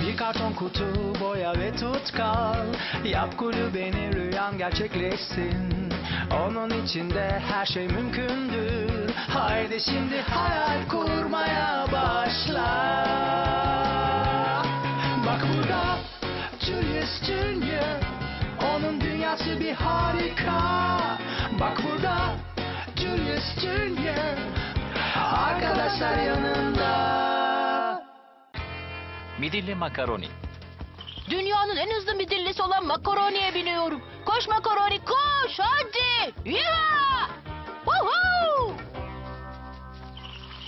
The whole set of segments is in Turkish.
Bir karton kutu boya ve tutkal Yap kulübeni rüyan gerçekleşsin. Onun içinde her şey mümkündür. Haydi şimdi hayal kurmaya başla. Bak burada Julius Junior. Onun dünyası bir harika. Bak burada Julius Junior. Arkadaşlar yanında Midilli makaroni. Dünyanın en hızlı midillisi olan makaroniye biniyorum. Koş makaroni koş hadi. Ya! Woohoo!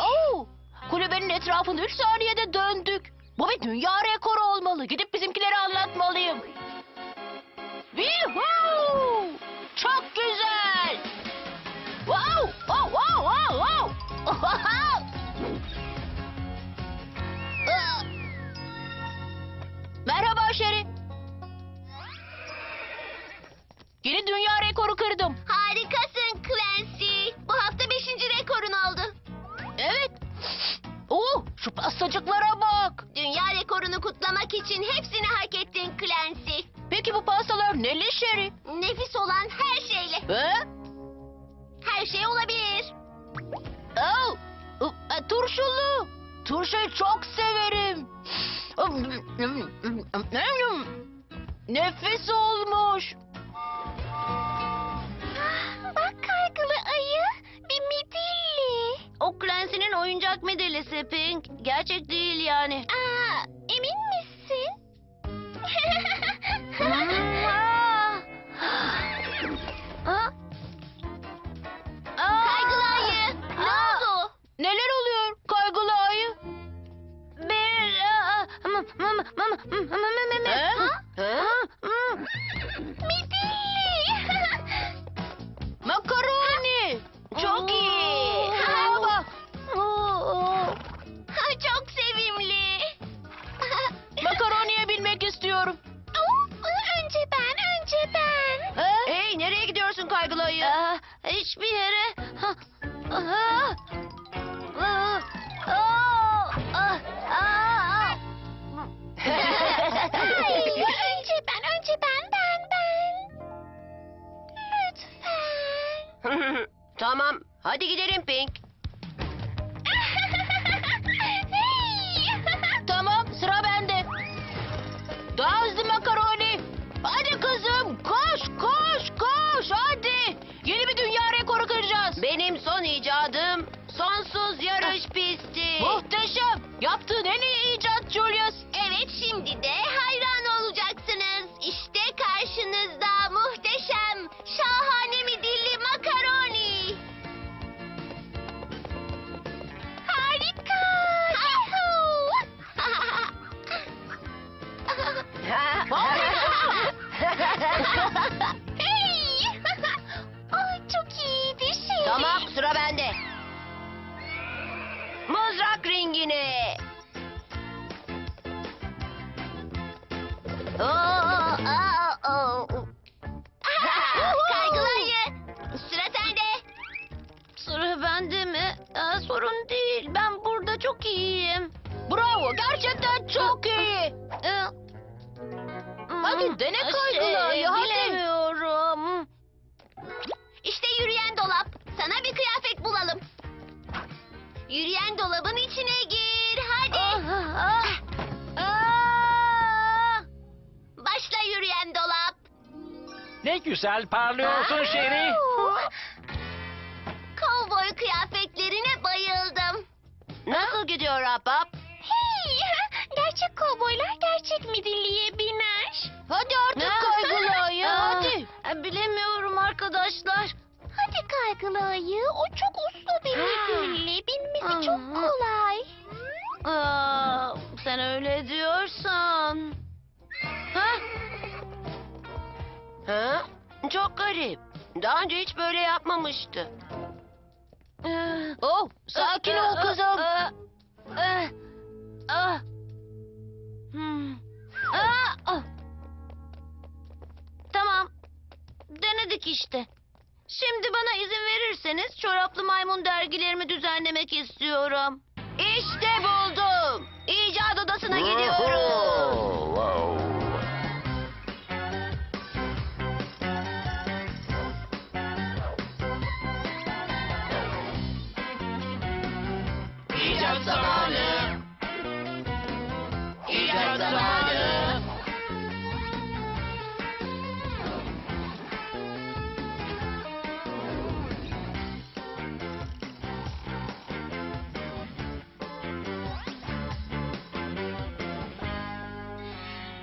Oh! Kulübenin etrafını 3 saniyede döndük. Bu bir dünya rekoru olmalı. Gidip bizimkileri anlatmalıyım. Yuhuu! Çok güzel. Wow! Wow! Wow! Wow! Wow! Şeri. Yeni dünya rekoru kırdım. Harikasın Clancy. Bu hafta beşinci rekorun oldu. Evet. Oo, şu pastacıklara bak. Dünya rekorunu kutlamak için hepsini hak ettin Clancy. Peki bu pastalar neli Şeri? Nefis olan her şeyle. He? Her şey olabilir. Oh, e, turşulu. Turşuyu çok severim. Nefis olmuş. Bak kaygılı ayı. Bir midilli. O Clancy'nin oyuncak medelesi Pink. Gerçek değil yani. Aa, emin misin? Midilli. Muhteşem. Yaptığın en iyi icat Julius. Çok iyiyim. Bravo. Gerçekten çok iyi. Hadi dene kaygılı ayı. Hadi. Bilemiyorum. İşte yürüyen dolap. Sana bir kıyafet bulalım. Yürüyen dolabın içine gir. Hadi. Ah, ah. Başla yürüyen dolap. Ne güzel parlıyorsun Şeri. Ahbap? Hey! Gerçek kovboylar gerçek midilliye biner. Hadi artık kaygılı ayı. Hadi. Bilemiyorum arkadaşlar. Hadi kaygılı ayı. O çok uslu bir midilli. Binmesi çok kolay. Aa, sen öyle diyorsan. Ha? Ha? Çok garip. Daha önce hiç böyle yapmamıştı. Oh, sakin ol kızım. Hmm. Ah. Tamam. Denedik işte. Şimdi bana izin verirseniz çoraplı maymun dergilerimi düzenlemek istiyorum. İşte buldum. İcat odasına gidiyorum.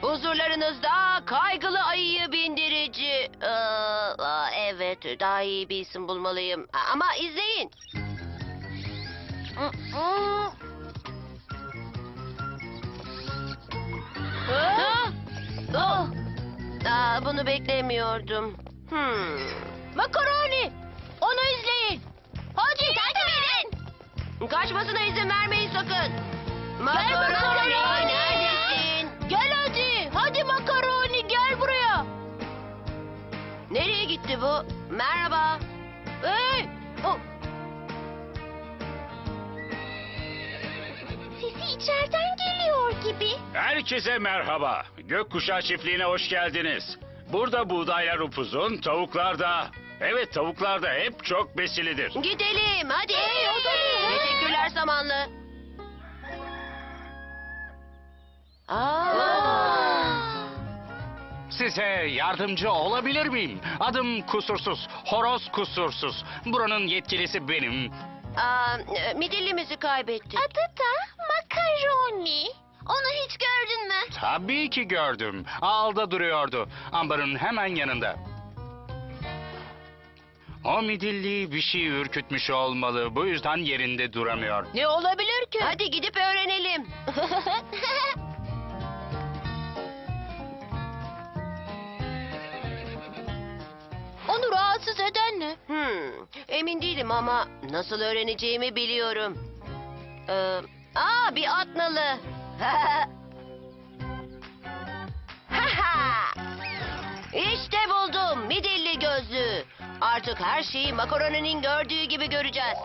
Huzurlarınızda kaygılı ayıyı bindirici. Ee, aa, evet, daha iyi bir isim bulmalıyım. Ama izleyin. Ha? Oh. Aa, bunu beklemiyordum. Hmm. Makaroni! Onu izleyin. Hadi takip edin. Kaçmasına izin vermeyin sakın. Makaroni gitti bu? Merhaba. Hey. Oh. Sesi içeriden geliyor gibi. Herkese merhaba. Gökkuşağı çiftliğine hoş geldiniz. Burada buğdaylar upuzun, tavuklar da... Evet tavuklar da hep çok besilidir. Gidelim hadi. Teşekkürler samanlı. Aa. Size yardımcı olabilir miyim? Adım Kusursuz, Horoz Kusursuz. Buranın yetkilisi benim. Aa, midillimizi kaybettik. Adı da Makaroni. Onu hiç gördün mü? Tabii ki gördüm. Ağılda duruyordu. Ambarın hemen yanında. O midilli bir şey ürkütmüş olmalı. Bu yüzden yerinde duramıyor. Ne olabilir ki? Hadi gidip öğrenelim. Onu rahatsız eden ne? Hmm, emin değilim ama nasıl öğreneceğimi biliyorum. Ee, aa bir at nalı. işte buldum midilli gözlüğü. Artık her şeyi makaroninin gördüğü gibi göreceğiz.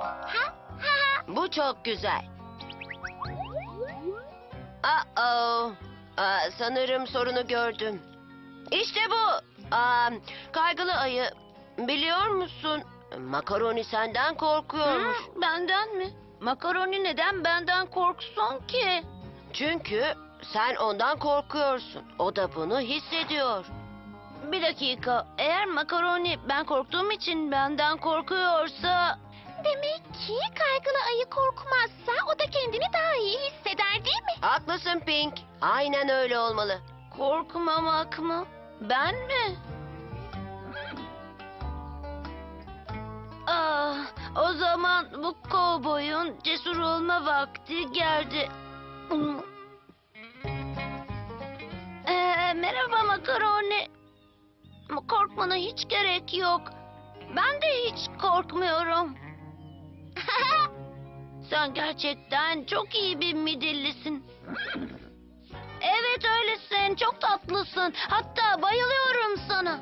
Bu çok güzel. Uh-oh. Aa, sanırım sorunu gördüm. İşte bu. Aa, kaygılı ayı. Biliyor musun? Makaroni senden korkuyormuş. benden mi? Makaroni neden benden korksun ki? Çünkü sen ondan korkuyorsun. O da bunu hissediyor. Bir dakika. Eğer makaroni ben korktuğum için benden korkuyorsa... Demek ki kaygılı ayı korkmazsa o da kendini daha iyi hisseder değil mi? Haklısın Pink. Aynen öyle olmalı. Korkmamak mı? Ben mi? Ah, o zaman bu kovboyun cesur olma vakti geldi. Ee, merhaba makaroni. Korkmana hiç gerek yok. Ben de hiç korkmuyorum. Sen gerçekten çok iyi bir midillisin. Evet öylesin. Çok tatlısın. Hatta bayılıyorum sana.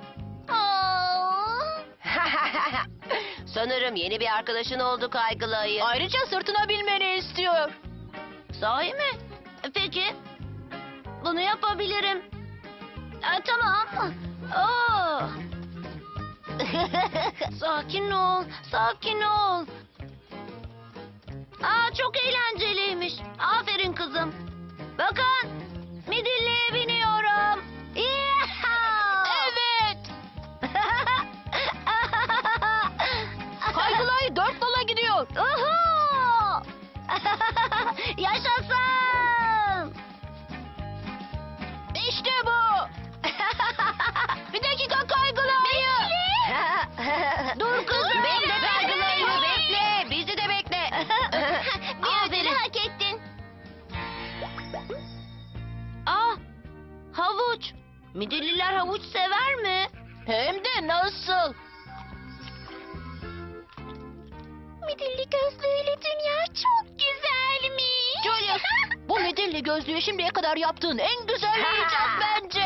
Sanırım yeni bir arkadaşın oldu kaygılı ayı. Ayrıca sırtına binmeni istiyor. Sahi mi? Peki. Bunu yapabilirim. E, tamam. Oo. sakin ol, sakin ol. Aa, çok eğlenceliymiş. Aferin kızım. Gözlüğü şimdiye kadar yaptığın en güzel icat bence.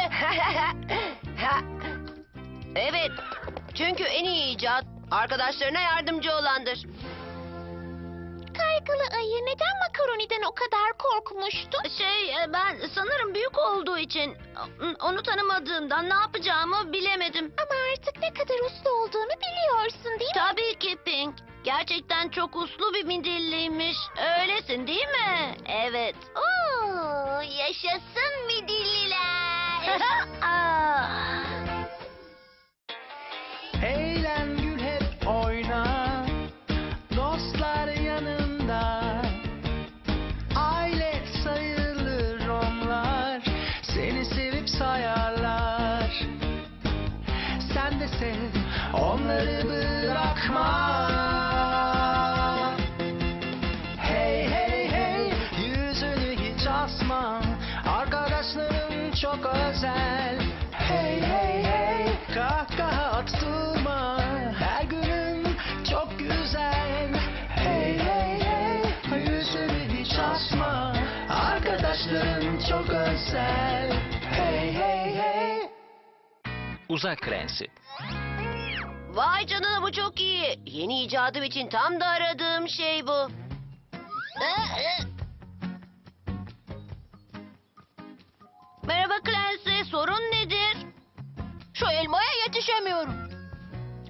evet. Çünkü en iyi icat arkadaşlarına yardımcı olandır. Kaygılı ayı neden makaroniden o kadar korkmuştu? Şey ben sanırım büyük olduğu için onu tanımadığımdan ne yapacağımı bilemedim. Ama artık ne kadar uslu olduğunu biliyorsun değil mi? Tabii ki Pink. Gerçekten çok uslu bir midilliymiş. Öylesin değil mi? Evet. Oo, Yaşasın midilliler. Aa. Eğlen gül hep oyna. Dostlar yanında. Aile sayılır onlar. Seni sevip sayarlar. Sen de sev onları bırakma. Özel Hey hey hey. Kahkaha at durma Her günün çok güzel. Hey hey hey. Yüzünü hiç asma Arkadaşların çok özel. Hey hey hey. Uzak Krensi Vay canına bu çok iyi. Yeni icadım için tam da aradığım şey bu. Merhaba Clancy, sorun nedir? Şu elmaya yetişemiyorum.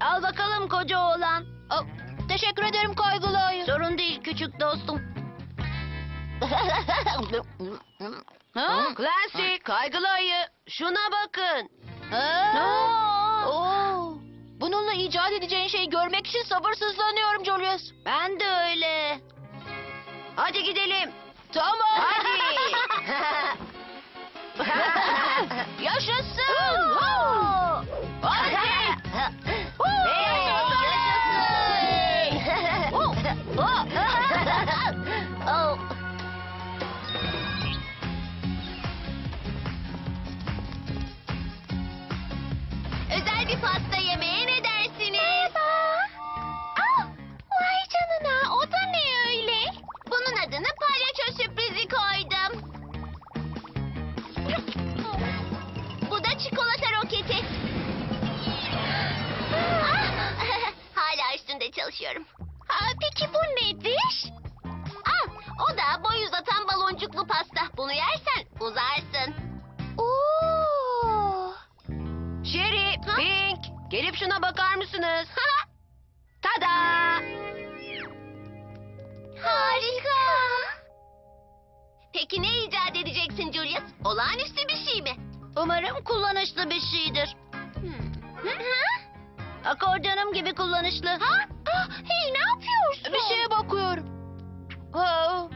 Al bakalım koca oğlan. teşekkür ederim kaygılı ayı. Sorun değil küçük dostum. ha? Clancy, kaygılı ayı. Şuna bakın. Oo. Bununla icat edeceğin şeyi görmek için sabırsızlanıyorum Julius. Ben de öyle. Hadi gidelim. Tamam. Hadi. gelip şuna bakar mısınız? Tada! Harika. Peki ne icat edeceksin Julius? Olağanüstü bir şey mi? Umarım kullanışlı bir şeydir. Akordeonum gibi kullanışlı. Ha? Ah, hey ne yapıyorsun? Bir şeye bakıyorum. Ha,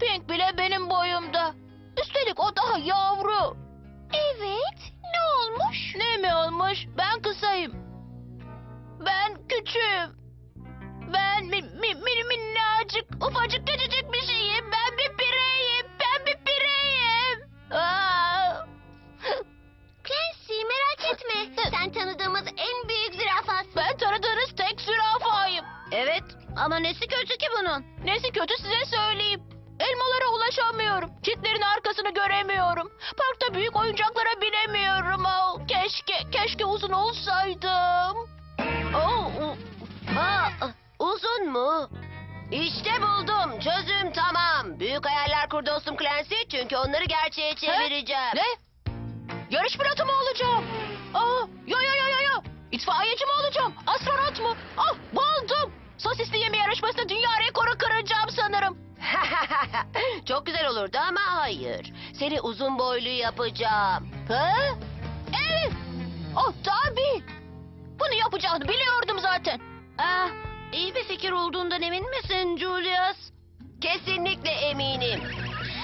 Pink bile benim boyumda. Üstelik o daha yavru. Evet. Ne olmuş? Ne mi olmuş? Ben kısayım. Ben yarışmasında dünya rekoru kıracağım sanırım. Çok güzel olurdu ama hayır. Seni uzun boylu yapacağım. Ha? Evet. Oh tabii. Bunu yapacağını biliyordum zaten. Ah, iyi bir fikir olduğundan emin misin Julius? Kesinlikle eminim.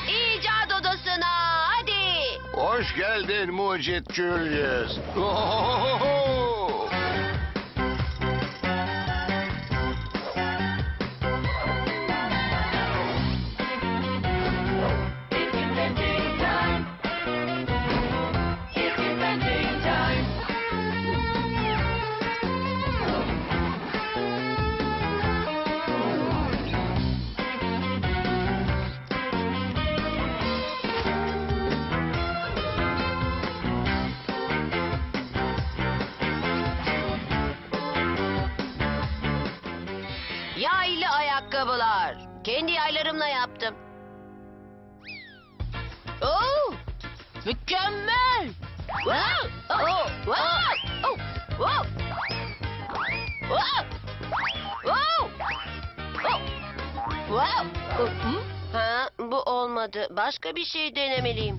İcat odasına hadi. Hoş geldin Mucit Julius. Kendi yaylarımla yaptım. Oo! Mükemmel! Wow! Oh! Wow! Oh! Wow! Wow! Wow! Oh! Wow! Oh, hı? Ha, bu olmadı. Başka bir şey denemeliyim.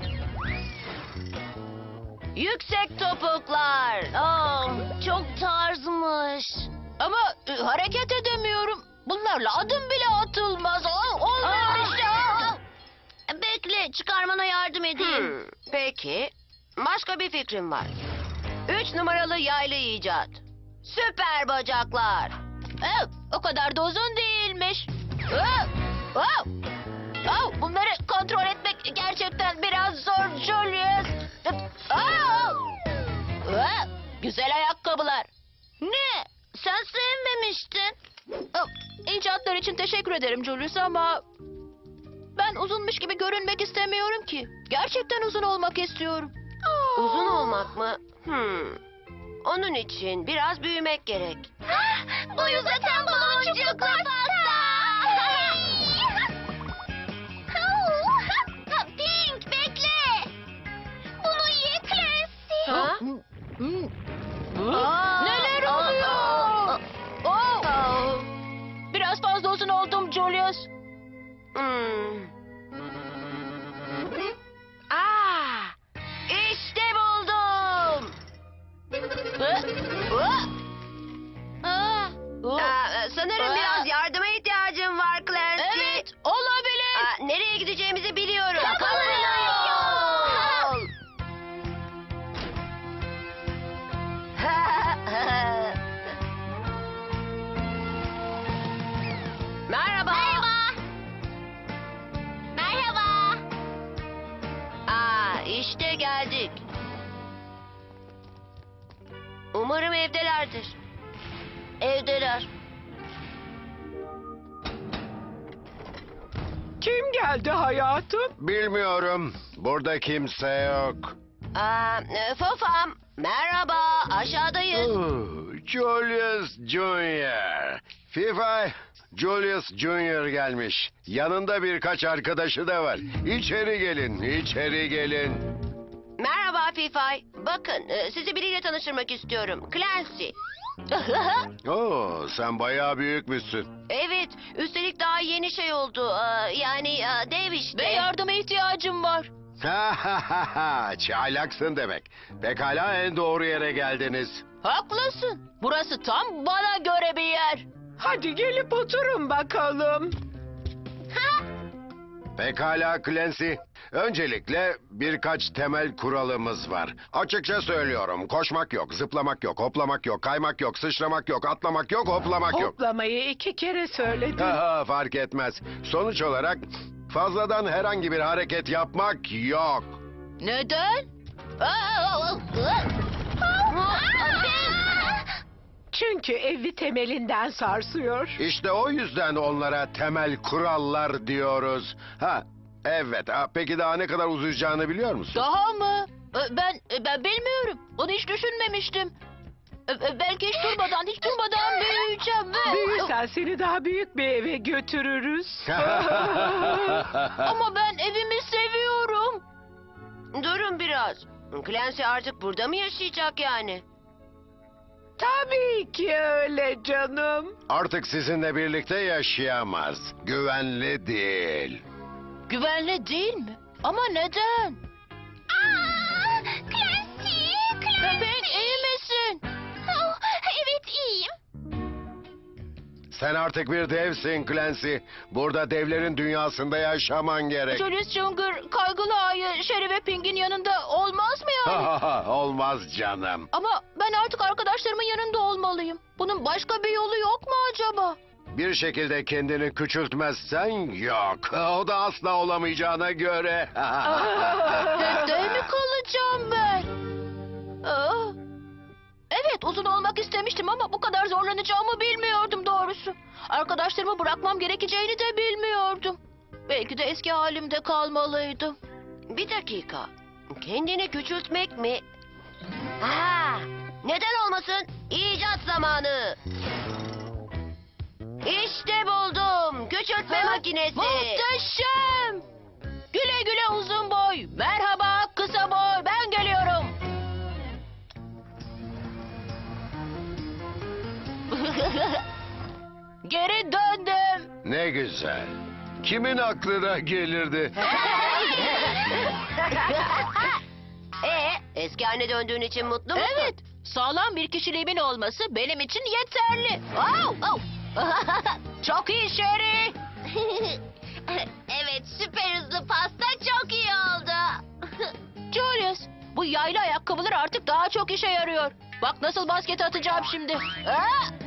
Yüksek topuklar. Aa, çok tarzmış. Ama e, hareket edemiyorum. Bunlarla adım bile atılmaz. Aa, olmuyor işte. Aa. Bekle, çıkarmana yardım edeyim. peki, başka bir fikrim var. Üç numaralı yaylı icat. Süper bacaklar. Oh, o kadar da uzun değilmiş. Oh, oh. Oh, bunları kontrol etmek gerçekten biraz zor Julius. Oh. Oh, güzel ayakkabılar. Ne? Sen sevmemiştin. İcatlar için teşekkür ederim Julius ama... Ben uzunmuş gibi görünmek istemiyorum ki. Gerçekten uzun olmak istiyorum. Uzun olmak mı? Hmm. Onun için biraz büyümek gerek. Bu uzatan baloncuklu pasta. Pink bekle. Bunu ye Clancy. Ha? Aa, Hmm. Aa, işte buldum. Aa, sanırım geldi hayatım? Bilmiyorum. Burada kimse yok. Aa, e, Fofam, merhaba, aşağıdayız. Oh, Julius Junior. FIFA Julius Junior gelmiş. Yanında birkaç arkadaşı da var. İçeri gelin, içeri gelin. Merhaba Fifay. Bakın, e, sizi biriyle tanıştırmak istiyorum. Clancy. Oo, sen bayağı büyükmüşsün. Evet, üstelik daha yeni şey oldu. Aa, yani e, dev işte. Ve yardıma ihtiyacım var. Ha ha ha ha, çaylaksın demek. Pekala en doğru yere geldiniz. Haklısın. Burası tam bana göre bir yer. Hadi gelip oturun bakalım. Pekala Clancy. Öncelikle birkaç temel kuralımız var. Açıkça söylüyorum. Koşmak yok, zıplamak yok, hoplamak yok, kaymak yok, sıçramak yok, atlamak yok, hoplamak yok. Hoplamayı iki kere söyledim. Haha, fark etmez. Sonuç olarak fazladan herhangi bir hareket yapmak yok. Neden? Çünkü evi temelinden sarsıyor. İşte o yüzden onlara temel kurallar diyoruz. Ha, evet. Ha, peki daha ne kadar uzayacağını biliyor musun? Daha mı? Ee, Ben ben bilmiyorum. Onu hiç düşünmemiştim. Ee, Belki hiç durmadan, hiç durmadan büyüyeceğim ve... Büyürsen seni daha büyük bir eve götürürüz. Ama ben evimi seviyorum. Durun biraz. Clancy artık burada mı yaşayacak yani? Tabii ki öyle canım. Artık sizinle birlikte yaşayamaz. Güvenli değil. Güvenli değil mi? Ama neden? Clancy, Bebek iyi Sen artık bir devsin Clancy. Burada devlerin dünyasında yaşaman gerek. Julius Junger kaygılı ayı Sherry ve Pink'in yanında olmaz mı yani? Olmaz canım. Ama ben artık arkadaşlarımın yanında olmalıyım. Bunun başka bir yolu yok mu acaba? Bir şekilde kendini küçültmezsen yok. O da asla olamayacağına göre. Evde mi kalacağım ben? Aa, Evet uzun olmak istemiştim ama bu kadar zorlanacağımı bilmiyordum doğrusu. Arkadaşlarımı bırakmam gerekeceğini de bilmiyordum. Belki de eski halimde kalmalıydım. Bir dakika. Kendini küçültmek mi? Ha, neden olmasın? İcat zamanı. İşte buldum. Küçültme Ha? makinesi. Muhteşem! Güle güle uzun boy. Merhaba Geri döndüm. ne güzel. Kimin aklına gelirdi? ee, eski haline döndüğün için mutlu musun? Evet, sağlam bir kişiliğimin olması benim için yeterli. Au, au. Çok iyi Sherry. evet, süper hızlı pasta çok iyi oldu. Julius, bu Bu yaylı ayakkabılar artık daha çok işe yarıyor. Bak nasıl basket atacağım şimdi. Aa,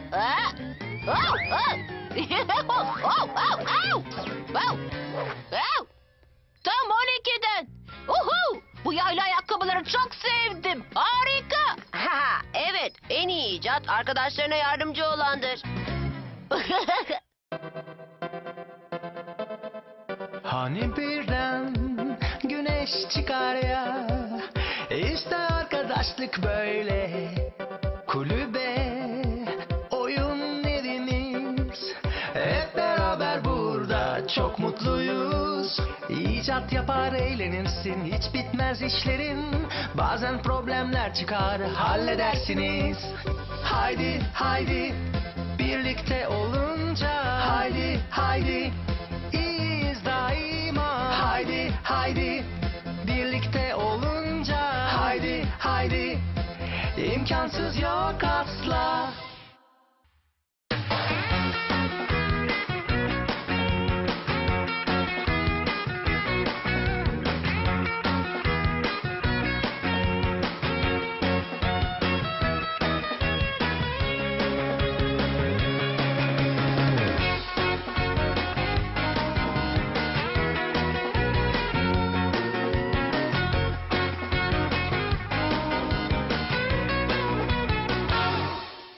Tam 12'den. Uhu! Bu yaylı ayakkabıları çok sevdim. Harika. Ha, evet, en iyi icat arkadaşlarına yardımcı olandır. Hani birden güneş çıkar ya İşte arkadaşlık böyle Kulübe çok mutluyuz. İcat yapar eğlenirsin. Hiç bitmez işlerin. Bazen problemler çıkar. Halledersiniz. Haydi haydi. Birlikte olunca. Haydi haydi